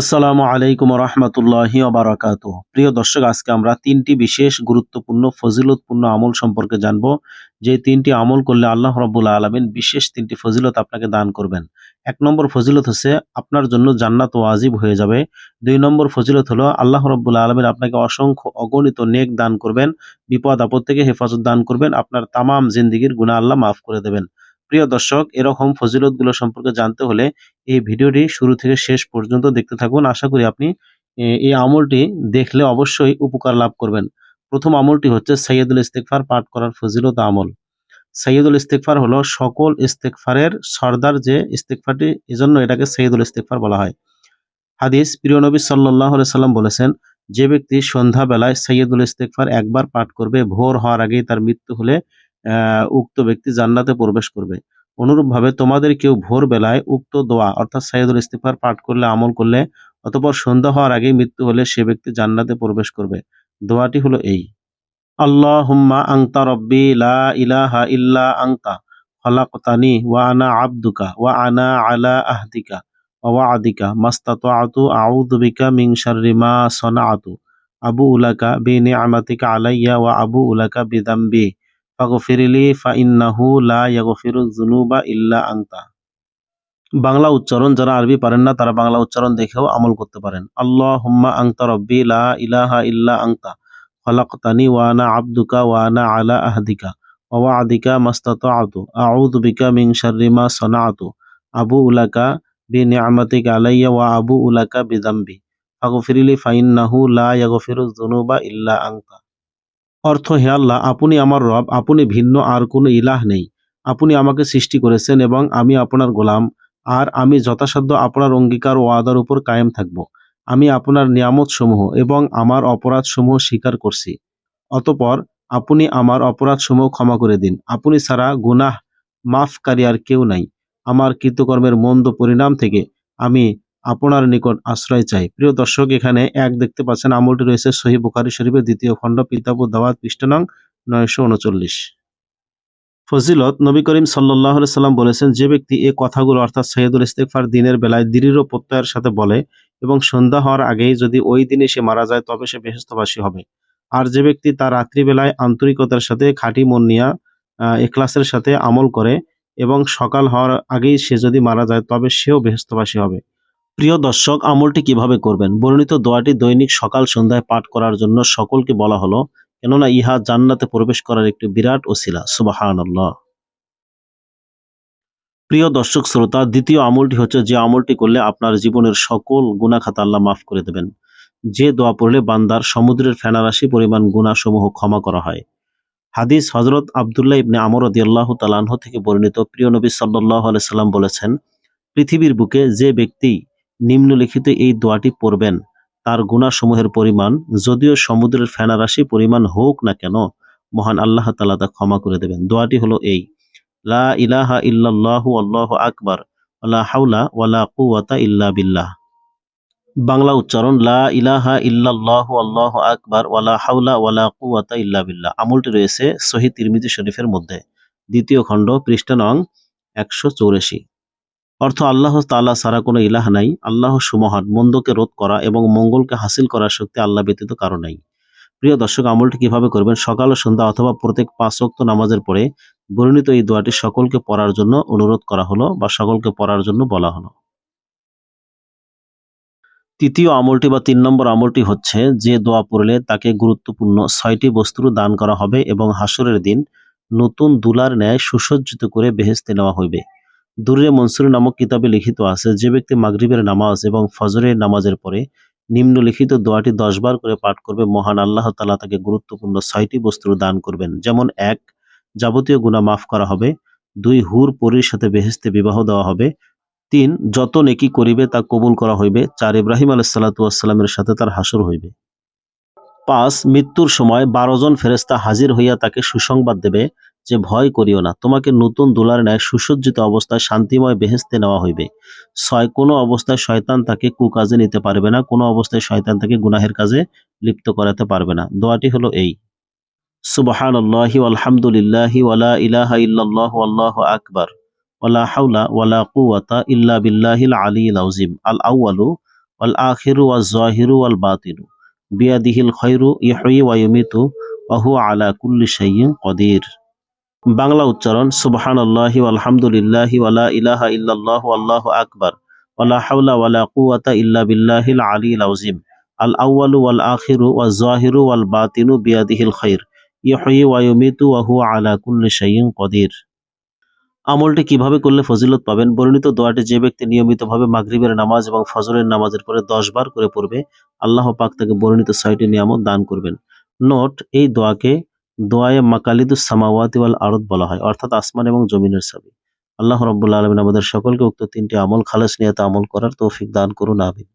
আসসালামু আলাইকুম রহমতুল্লাহি বারাকাত প্রিয় দর্শক, আজকে আমরা তিনটি বিশেষ গুরুত্বপূর্ণ, ফজিলতপূর্ণ আমল সম্পর্কে জানব। যে তিনটি আমল করলে আল্লাহ রব্বুল আলমিন বিশেষ তিনটি ফজিলত আপনাকে দান করবেন। এক নম্বর ফজিলত হচ্ছে আপনার জন্য জান্নাত ওয়াজিব হয়ে যাবে। দুই নম্বর ফজিলত হলো আল্লাহ রব্বুল আলমিন আপনাকে অসংখ্য অগণিত নেক দান করবেন, বিপদ আপদ থেকে হেফাজত দান করবেন, আপনার তামাম জিন্দিগির গুণা আল্লাহ মাফ করে দেবেন। প্রিয় দর্শক, এরকম ফজিলতগুলো সম্পর্কে জানতে হলে এই ভিডিওটি শুরু থেকে শেষ পর্যন্ত দেখতে থাকুন। আশা করি আপনি এই আমলটি দেখলে অবশ্যই উপকার লাভ করবেন। প্রথম আমলটি হচ্ছে সৈয়দুল ইস্তেকফার পাঠ করার ফজিলত আমল। সৈয়দুল ইস্তেকফার হলো সকল ইস্তেকফারের সর্দার যে ইস্তেকফারটি এজন্য এটাকে সৈয়দুল ইস্তেকফার বলা হয়। হাদিস, প্রিয় নবী সাল্লাহ সাল্লাম বলেছেন, যে ব্যক্তি সন্ধ্যাবেলায় সৈয়দুল ইস্তেকফার একবার পাঠ করবে, ভোর হওয়ার আগেই তার মৃত্যু হলে উক্ত ব্যক্তি জান্নাতে প্রবেশ করবে। অনুরূপভাবে তোমাদের কেউ ভোর বেলায় উক্ত দোয়া, অর্থাৎ সাইদুল ইস্তিফার পাঠ করলে, আমল করলে, অতপর সন্ধ্যা হওয়ার আগেই মৃত্যু হলে সে ব্যক্তি জান্নাতে প্রবেশ করবে। দোয়াটি হলো এই আল্লাহ হুম্মা আংতা রব্বি লা ইলাহা ইল্লা আংতা খলাকতানি ওয়া আনা আব্দুকা ওয়া আনা আলা আহদিকা ওয়া আদিকা মাস্তাতআতু আউযু বিকা মিন শাররি মা সনাআতু, আবু উলাকা বি নি'মাতিকা আলাইয়া ওয়া আবু উলাকা বিদাম্বি ফাগফিরলি ফাইন্নাহু লা ইয়াগফিরু যুনুবা ইল্লা আনতা। বাংলা উচ্চারণ যারা আরবি পারেন না, তারা বাংলা উচ্চারণ দেখেও আমল করতে পারেন। আল্লাহ হুম্মা আংতা রব্বি লা ইলাহা ইল্লা আংতা খলাকতানি ওয়া আনা আবদুকা ওয়া আনা আলা আহদিকা। ওয়া আদিকা মাস্তাতআতু আউযু বিকা মিন শাররি মা সনাআতু আবু উলাকা বি নি'মাতিকা আলাইয়া ওয়া আবু উলাকা বিযামবি। ফাগফিরলি ফাইন্নাহু লা ইয়াগফিরু যুনুবা ইল্লা আনতা। অর্থ, হে আল্লাহ, আপনি আমার রব, আপনি ভিন্ন আর কোনো ইলাহ নেই। আপনি আমাকে সৃষ্টি করেছেন এবং আমি আপনার গোলাম, আর আমি যথাসাধ্য আপনার অঙ্গীকার ও আদার উপর কায়েম থাকব। আমি আপনার নিয়ামত সমূহ এবং আমার অপরাধ সমূহ স্বীকার করছি। অতপর আপনি আমার অপরাধ সমূহ ক্ষমা করে দিন। আপনি ছাড়া গুনাহ মাফকারী আর কেউ নাই। আমার কৃতকর্মের মন্দ পরিণাম থেকে আমি আপনার নিকট আশ্রয় চাই। প্রিয় দর্শক, এখানে এক দেখতে পাচ্ছেন, আমলটি রয়েছে সহি বুখারি শরীফের দ্বিতীয় খণ্ড পিতাবু দাওয়াত পৃষ্ঠানং নয়শো উনচল্লিশ। ফজিলত, নবী করিম সাল্লাহ সাল্লাম বলেছেন, যে ব্যক্তি এই কথাগুলো অর্থাৎ সৈয়দুল ইস্তেকফার দিনের বেলায় দৃঢ় প্রত্যয়ের সাথে বলে এবং সন্ধ্যা হওয়ার আগেই যদি ওই দিনে সে মারা যায়, তবে সে বেহেস্তবাসী হবে। আর যে ব্যক্তি তার রাত্রিবেলায় আন্তরিকতার সাথে খাঁটি মন নিয়া এখলাসের সাথে আমল করে এবং সকাল হওয়ার আগেই সে যদি মারা যায়, তবে সেও বেহস্তবাসী হবে। প্রিয় দর্শক, আমলটি কীভাবে করবেন? বর্ণিত দোয়াটি দৈনিক সকাল সন্ধ্যায় পাঠ করার জন্য সকলকে বলা হলো, কেননা ইহা জান্নাতে প্রবেশ করার একটি বিরাট ওসিলা। সুবাহান প্রিয় দর্শক, শ্রোতা, দ্বিতীয় আমলটি হচ্ছে যে আমলটি করলে আপনার জীবনের সকল গুণাখাতা আল্লাহ মাফ করে দেবেন। যে দোয়া পড়লে বান্দার সমুদ্রের ফেনারাশি পরিমাণ গুণাসমূহ ক্ষমা করা হয়। হাদিস হজরত আবদুল্লাহ ইবনে আমর রদিয়াল্লাহ তালাহ থেকে বর্ণিত প্রিয় নবী সাল্লাহ সাল্লাম বলেছেন, পৃথিবীর বুকে যে ব্যক্তি নিম্নলিখিত এই দোয়াটি পড়বেন, তার গুণাসমূহের পরিমাণ, যদিও সমুদ্রের ফেনারাশি পরিমাণ হোক না কেন, মহান আল্লাহ তালা তা ক্ষমা করে দেবেন। দোয়াটি হলো এই, লা ইলাহা ইল্লাল্লাহু আল্লাহ আকবার হাওলা ওয়ালা কুওয়াতা ইল্লা বিল্লাহ। বাংলা উচ্চারণ, লা ইলাহা ইল্লাল্লাহু আল্লাহ আকবার ওয়ালা হাওলা ওয়ালা কুওয়াতা ইল্লা বিল্লাহ। আমলটি রয়েছে সহি তিরমিজি শরীফের মধ্যে। দ্বিতীয় খণ্ড, পৃষ্ঠা নং একশো চৌরাশি। অর্থ আল্লাহ তাআলা ছাড়া কোনো ইলাহ নাই। আল্লাহ সুমহান, মন্দকে রোধ করা এবং মঙ্গলকে হাসিল করার শক্তি আল্লাহ ব্যতীত কারও নাই। প্রিয় দর্শক, আমলটি কীভাবে করবেন? সকাল ও সন্ধ্যা অথবা প্রত্যেক পাঁচ ওয়াক্ত নামাজের পরে বর্ণিত এই দোয়াটি সকলকে পড়ার জন্য অনুরোধ করা হলো বা সকলকে পড়ার জন্য বলা হলো। তৃতীয় আমলটি বা তিন নম্বর আমলটি হচ্ছে যে দোয়া পড়লে তাকে গুরুত্বপূর্ণ ছয়টি বস্তুর দান করা হবে এবং হাসরের দিন নতুন দুলার ন্যায় সুসজ্জিত করে বেহেস্তে নেওয়া হইবে। দুরে মনসুর নামক কিতাবে লিখিত আছে, যে ব্যক্তি মাগরিবের নামাজ এবং ফজরের নামাজের পরে নিম্নলিখিত দোয়াটি দশবার করে পাঠ করবে, মহান আল্লাহ তালা তাকে গুরুত্বপূর্ণ ছয়টি বস্তুর দান করবেন। যেমন এক, যাবতীয় গুণা মাফ করা হবে। দুই, হুর পরীর সাথে বেহেস্তে বিবাহ দেওয়া হবে। তিন, যত নেকি করিবে তা কবুল করা হইবে। চার, ইব্রাহিম আলাইসাল্লাতুয়াসাল্লামের সাথে তার হাসর হইবে। পাঁচ, মৃত্যুর সময় বারো জন ফেরেস্তা হাজির হইয়া তাকে সুসংবাদ দেবে। যে ভয় করিও না। তোমাকে নতুন দুলার ন্যায় সুসজ্জিত অবস্থায় শান্তিময় বেহেস্তে নেওয়া হইবে। ছয়, কোনো অবস্থায় শয়তান তাকে কুকাজে নিতে পারবে না, কোনো অবস্থায় শয়তান তাকে গুনাহের কাজে লিপ্ত করাতে পারবে না। দোয়াটি হলো এই। সুবহান আল্লাহি আলহামদুলিল্লাহি ওয়ালা আল্লাহু আকবার। ওয়ালা ওয়ালা কুওয়াতা ইল্লা বিল্লাহিল আল আউয়ালু আলা কুল্লি বাংলা উচ্চারণ সুবহান আল্লাহি আলহামদুলিল্লাহি ওয়ালা ইলাহা ইল্লাল্লাহ আল্লাহু আকবার ওয়ালা হাওলা ওয়ালা আল আউয়ালু আখিরু ওয়াজ জাহিরু ওয়াল বাতিনু বিয়াদিহিল খাইর। আলা কদির। আমলটি কীভাবে করলে ফজিলত পাবেন? বর্ণিত দোয়াটি যে ব্যক্তি নিয়মিতভাবে মাগরিবের নামাজ এবং ফজরের নামাজের পরে দশ বার করে পড়বে, আল্লাহ পাক তাকে বর্ণিত ছয়টি নিয়ামত দান করবেন। নোট, এই দোয়াকে দোয়ায়ে মাকালিদু সামাওয়াতি ওয়াল আরদ বলা হয়, অর্থাৎ আসমান এবং জমিনের সাবি আল্লাহ রব্বুল আলমিন আমাদের সকলকে উক্ত তিনটি আমল খালেস নিয়ে আমল করার তৌফিক দান করুন, আমিন।